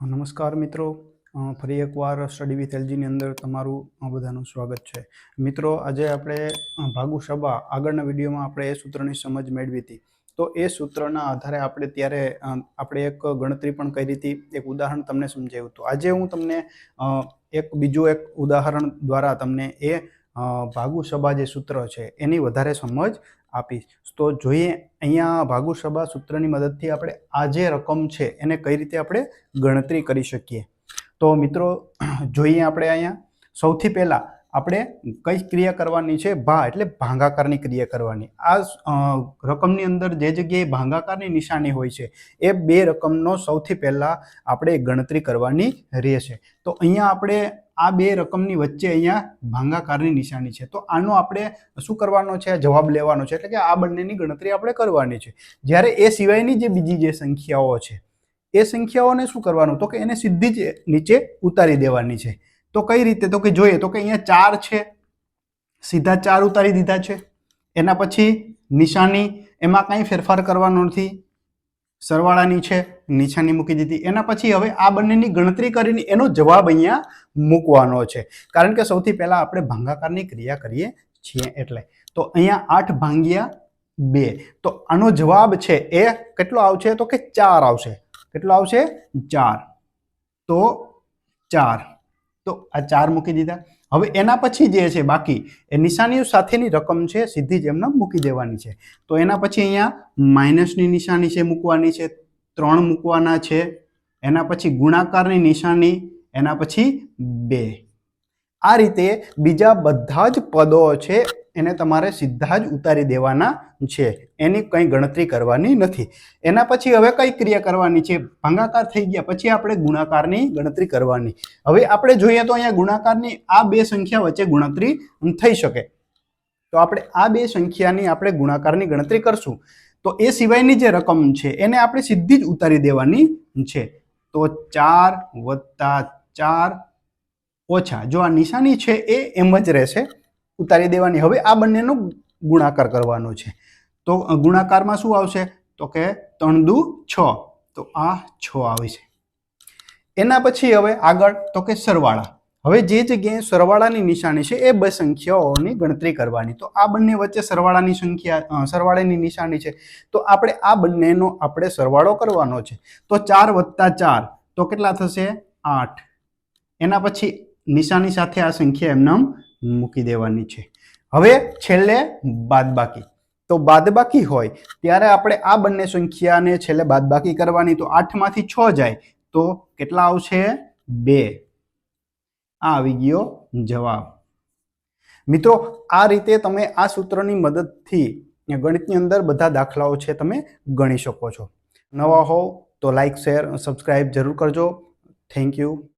નમસ્કાર મિત્રો. ફરી એકવાર સ્ટડી વિથ એલજીની અંદર તમારું બધાનું સ્વાગત છે. મિત્રો, આજે આપણે ભાગુ સભા આગળના વિડીયોમાં આપણે એ સૂત્રની સમજ મેળવી હતી. તો એ સૂત્રના આધારે આપણે ત્યારે આપણે એક ગણતરી પણ કરી હતી. એક ઉદાહરણ તમને સમજાવ્યું હતું. આજે હું તમને એક બીજું એક ઉદાહરણ દ્વારા તમને એ ભાગુ સભા જે સૂત્ર છે, એની વધારે સમજ આપીશ. તો જોઈએ, અહીંયા ભાગુસભા સૂત્રની મદદથી આપણે આ જે રકમ છે, એને કઈ રીતે આપણે ગણતરી કરી શકીએ. તો મિત્રો, જોઈએ આપણે અહીંયા. સૌથી પહેલાં આપણે કઈ ક્રિયા કરવાની છે? ભા એટલે ભાંગાકારની ક્રિયા કરવાની. આ રકમની અંદર જે જગ્યાએ ભાંગાકારની નિશાની હોય છે, એ બે રકમનો સૌથી પહેલાં આપણે ગણતરી કરવાની રહેશે. તો અહીંયા આપણે આ બે રકમની વચ્ચે અહીંયા ભાંગાકારની નિશાની છે. તો આનો આપણે શું કરવાનો છે? જવાબ લેવાનો છે. એટલે કે આ બંનેની ગણતરી આપણે કરવાની છે. જ્યારે એ સિવાયની જે બીજી જે સંખ્યાઓ છે, એ સંખ્યાઓને શું કરવાનું? તો કે એને સીધી જ નીચે ઉતારી દેવાની છે. તો કઈ રીતે? તો કે જોઈએ, તો કે અહીંયા ચાર છે. સીધા ચાર ઉતારી દીધા છે. એના પછી નિશાની, એમાં કાંઈ ફેરફાર કરવાનો નથી. સરવાળાની છે, નિશાની મૂકી દીધી. એના પછી હવે આ બંનેની ગણતરી કરીને એનો જવાબ અહીંયા મૂકવાનો છે. કારણ કે સૌથી પહેલાં આપણે ભાંગાકારની ક્રિયા કરીએ છીએ એટલે. તો અહીંયા આઠ ભાંગ્યા બે. તો આનો જવાબ છે એ કેટલો આવશે? તો કે ચાર આવશે. કેટલો આવશે? ચાર. તો ચાર. તો આ ચાર મૂકી દીધા. હવે એના પછી જે છે બાકી, એ નિશાનીઓ સાથેની રકમ છે, સીધી જ એમને મૂકી દેવાની છે. તો એના પછી અહીંયા માઇનસની નિશાની છે મૂકવાની છે, ત્રણ મૂકવાના છે, એના પછી ગુણાકારની નિશાની, એના પછી બે. આ રીતે બીજા બધા જ પદો છે, એને તમારે સીધા જ ઉતારી દેવાના છે. એની કંઈ ગણતરી કરવાની નથી. એના પછી હવે કઈ ક્રિયા કરવાની છે? ભાંગાકાર થઈ ગયા, પછી આપણે ગુણાકારની ગણતરી કરવાની. હવે આપણે જોઈએ તો અહીંયા ગુણાકારની આ બે સંખ્યા વચ્ચે ગણતરી થઈ શકે. તો આપણે આ બે સંખ્યાની આપણે ગુણાકારની ગણતરી કરશું. તો એ સિવાયની જે રકમ છે, એને આપણે સીધી જ ઉતારી દેવાની છે. તો ચાર વત્તા ચાર ઓછા. જો આ નિશાની છે એ, એમ જ રહેશે. ઉતારી દેવાની. હવે આ બંનેનો ગુણાકાર કરવાનો છે. તો ગુણાકારમાં શું આવશે? તો કે ત્રણ દુ છ. તો આ છ આવે છે. એના પછી હવે આગળ તો કે સરવાળા. હવે જે જગ્યાએ સરવાળાની નિશાની છે, એ બે સંખ્યાઓની ગણતરી કરવાની. તો આ બંને વચ્ચે સરવાળાની સંખ્યા સરવાળાની નિશાની છે. તો આપણે આ બંનેનો આપણે સરવાળો કરવાનો છે. તો ચાર વત્તા ચાર. તો કેટલા થશે? આઠ. એના પછી નિશાની સાથે આ સંખ્યા એમને મૂકી દેવાની છે. હવે છેલ્લે બાદબાકી. તો બાદબાકી હોય, ત્યારે આપણે આ બંને સંખ્યાને છેલ્લે બાદબાકી કરવાની, તો આઠમાંથી છ જાય, તો કેટલા આવશે? બે. આ આવી ગયો જવાબ. મિત્રો, આ રીતે તમે આ સૂત્રની મદદથી ગણિતની અંદર બધા દાખલાઓ છે તમે ગણી શકો છો. નવા હોવ તો લાઈક, શેર સબસ્ક્રાઈબ જરૂર કરજો. Thank you.